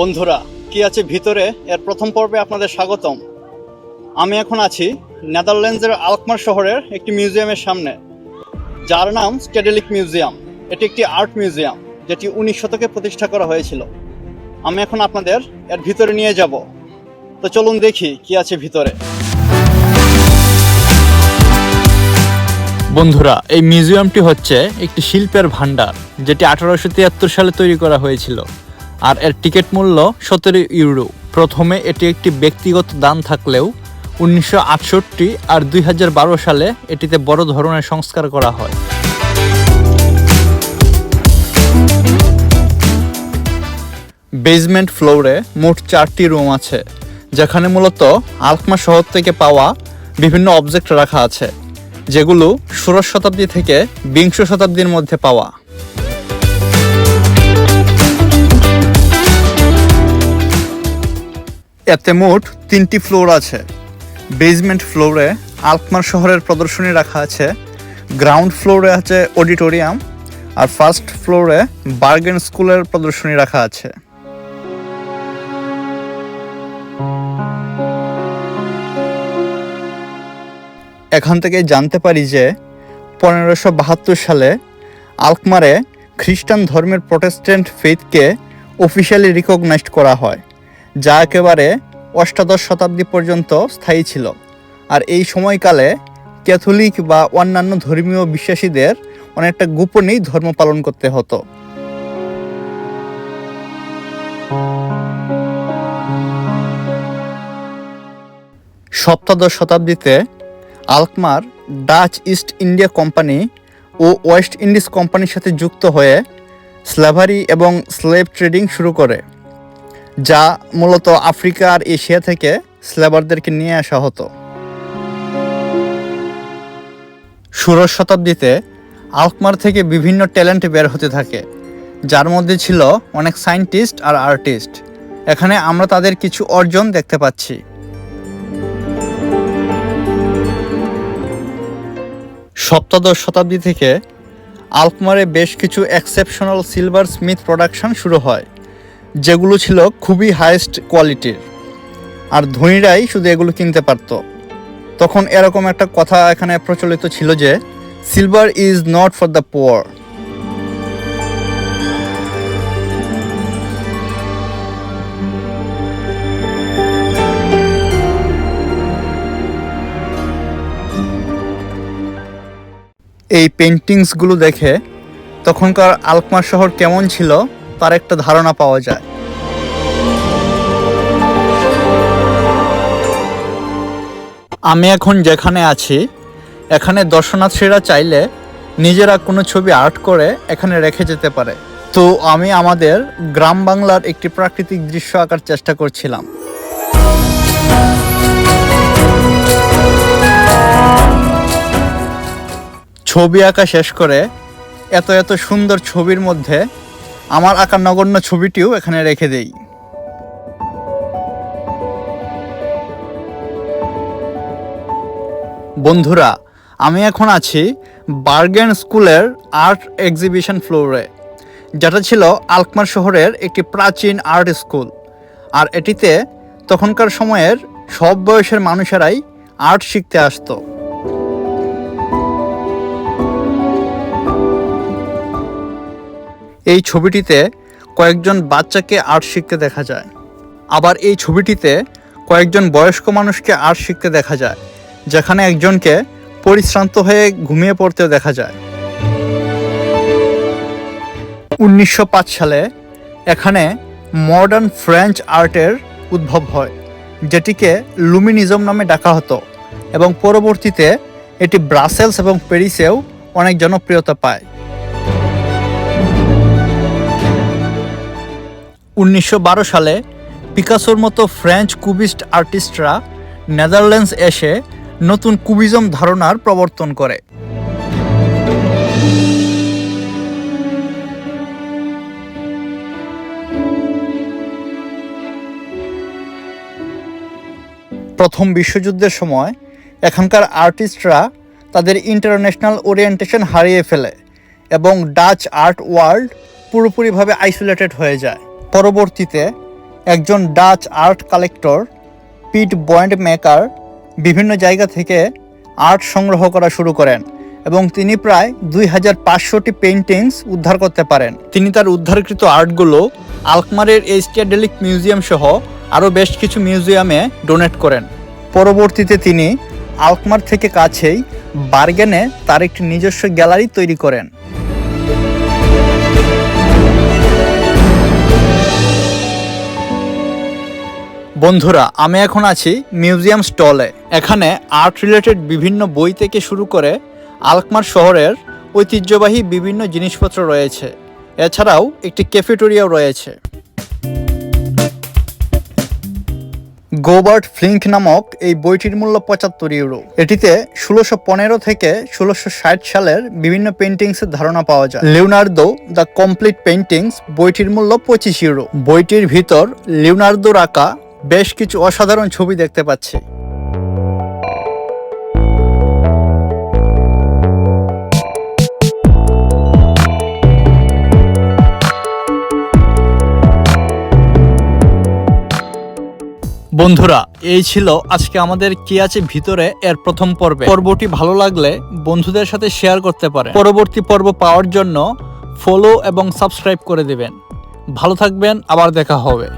বন্ধুরা, কি আছে ভিতরে? এর প্রথম পর্বে আপনাদের স্বাগতম। আমি এখন আছি নেদারল্যান্ডসের আলকমার শহরের একটি মিউজিয়ামের সামনে, যার নাম স্টেডেলিক মিউজিয়াম। এটি একটি আর্ট মিউজিয়াম, যেটি উনিশ শতকে প্রতিষ্ঠা করা হয়েছিল। আমি এখন আপনাদের এর ভিতরে নিয়ে যাব। তো চলুন দেখি কি আছে ভিতরে। বন্ধুরা, এই মিউজিয়ামটি হচ্ছে একটি শিল্পের ভাণ্ডার, যেটি আঠারোশো তিয়াত্তর সালে তৈরি করা হয়েছিল। আর এর টিকিট মূল্য সতেরো ইউরো। প্রথমে এটি একটি ব্যক্তিগত দান থাকলেও উনিশশো আটষট্টি আর দুই হাজার বারো সালে এটিতে বড় ধরনের সংস্কার করা হয়। বেজমেন্ট ফ্লোরে মোট চারটি রুম আছে, যেখানে মূলত আলকমা শহর থেকে পাওয়া বিভিন্ন অবজেক্ট রাখা আছে, যেগুলো ষোড়শ শতাব্দী থেকে বিংশ শতাব্দীর মধ্যে পাওয়া। এতে মোট তিনটি ফ্লোর আছে। বেসমেন্ট ফ্লোরে আলকমার শহরের প্রদর্শনী রাখা আছে। গ্রাউন্ড ফ্লোরে আছে অডিটোরিয়াম আর ফার্স্ট ফ্লোরে বার্গেন স্কুলের প্রদর্শনী রাখা আছে। এখান থেকে জানতে পারি যে পনেরোশো বাহাত্তর সালে আলকমারে খ্রিস্টান ধর্মের প্রোটেস্ট্যান্ট ফেথকে অফিসিয়ালি রিকগনাইজড করা হয়। যা একেবারে অষ্টাদশ শতাব্দী পর্যন্ত স্থায়ী ছিল। আর এই সময়কালে ক্যাথলিক বা অন্যান্য ধর্মীয় বিশ্বাসীদের অনেকটা গোপনেই ধর্ম পালন করতে হতো। সপ্তদশ শতাব্দীতে Alkmaar Dutch East India company ও ওয়েস্ট ইন্ডিজ কোম্পানির সাথে যুক্ত হয়ে স্লেভারি এবং স্লেভ ট্রেডিং শুরু করে। যা মূলত আফ্রিকা আর এশিয়া থেকে স্লেভারদেরকে নিয়ে আসা হতো। ষোড়শ শতাব্দীতে আলকমার থেকে বিভিন্ন ট্যালেন্ট বের হতে থাকে, যার মধ্যে ছিল অনেক সায়েন্টিস্ট আর আর্টিস্ট। এখানে আমরা তাদের কিছু অর্জন দেখতে পাচ্ছি। সপ্তদশ শতাব্দী থেকে আলকমারে বেশ কিছু এক্সেপশনাল সিলভার স্মিথ প্রোডাকশন শুরু হয়। যেগুলো ছিল খুবই হাইয়েস্ট কোয়ালিটির আর ধনীরাই শুধু এগুলো কিনতে পারত। তখন এরকম একটা কথা এখানে প্রচলিত ছিল যে silver is not for the poor এই পেন্টিংসগুলো দেখে তখনকার আলকমার শহর কেমন ছিল? তার একটা ধারণা পাওয়া যায়। আমি এখন যেখানে আছি, এখানে দর্শনার্থীরা চাইলে নিজেরা কোনো ছবি আর্ট করে এখানে রেখে যেতে পারে। তো আমি আমাদের গ্রাম বাংলার একটি প্রাকৃতিক দৃশ্য আঁকার চেষ্টা করছিলাম। ছবি আঁকা শেষ করে এত এত সুন্দর ছবির মধ্যে আমার আঁকার নগণ্য ছবিটিও এখানে রেখে দেই। বন্ধুরা, আমি এখন আছি বার্গেন স্কুলের আর্ট এক্সিবিশন ফ্লোরে, যেটা ছিল আলকমার শহরের একটি প্রাচীন আর্ট স্কুল। আর এটিতে তখনকার সময়ের সব বয়সের মানুষেরাই আর্ট শিখতে আসতো। এই ছবিটিতে কয়েকজন বাচ্চাকে আর্ট শিখতে দেখা যায়। আবার এই ছবিটিতে কয়েকজন বয়স্ক মানুষকে আর্ট শিখতে দেখা যায়, যেখানে একজনকে পরিশ্রান্ত হয়ে ঘুমিয়ে পড়তেও দেখা যায়। উনিশশো পাঁচ সালে এখানে মডার্ন ফ্রেঞ্চ আর্টের উদ্ভব হয়, যেটিকে লুমিনিজম নামে ডাকা হতো এবং পরবর্তীতে এটি ব্রাসেলস এবং প্যারিসেও অনেক জনপ্রিয়তা পায়। উনিশশো বারো সালে পিকাসোর মতো ফ্রেঞ্চ কুবিস্ট আর্টিস্টরা নেদারল্যান্ডস এসে নতুন কুবিজম ধারণার প্রবর্তন করে। প্রথম বিশ্বযুদ্ধের সময় এখানকার আর্টিস্টরা তাদের ইন্টারন্যাশনাল ওরিয়েন্টেশন হারিয়ে ফেলে এবং ডাচ আর্ট ওয়ার্ল্ড পুরোপুরিভাবে আইসোলেটেড হয়ে যায়। পরবর্তীতে একজন Dutch art collector Piet Boendermaker বিভিন্ন জায়গা থেকে আর্ট সংগ্রহ করা শুরু করেন এবং তিনি প্রায় দুই হাজার পাঁচশোটি পেন্টিংস উদ্ধার করতে পারেন। তিনি তার উদ্ধারকৃত আর্টগুলো আলকমারের এস্টিয়াডেলিক মিউজিয়াম সহ আরও বেশ কিছু মিউজিয়ামে ডোনেট করেন। পরবর্তীতে তিনি আলকমার থেকে কাছেই বার্গেনে তার একটি নিজস্ব গ্যালারি তৈরি করেন। বন্ধুরা, আমি এখন আছি মিউজিয়াম স্টলে। এখানে আর্ট রিলেটেড বিভিন্ন বই থেকে শুরু করে আলকমার শহরের ঐতিহ্যবাহী বিভিন্ন জিনিসপত্র রয়েছে। এছাড়াও একটি ক্যাফেটেরিয়াও রয়েছে। গোবার্ট ফ্লিঙ্ক নামক এই বইটির মূল্য পঁচাত্তর ইউরো। এটিতে ষোলোশো পনেরো থেকে ষোলোশো ষাট সালের বিভিন্ন পেন্টিংসের ধারণা পাওয়া যায়। লিওনার্দো দ্য কমপ্লিট পেন্টিংস বইটির মূল্য পঁচিশ ইউরো। বইটির ভিতর লিওনার্দোর আঁকা বেশ কিছু অসাধারণ ছবি দেখতে পাচ্ছি। বন্ধুরা, এই ছিল আজকে আমাদের কি আছে ভিতরে এর প্রথম পর্বে। পর্বটি ভালো লাগলে বন্ধুদের সাথে শেয়ার করতে পারে পরবর্তী পর্ব পাওয়ার জন্য ফলো এবং সাবস্ক্রাইব করে দিবেন। ভালো থাকবেন, আবার দেখা হবে।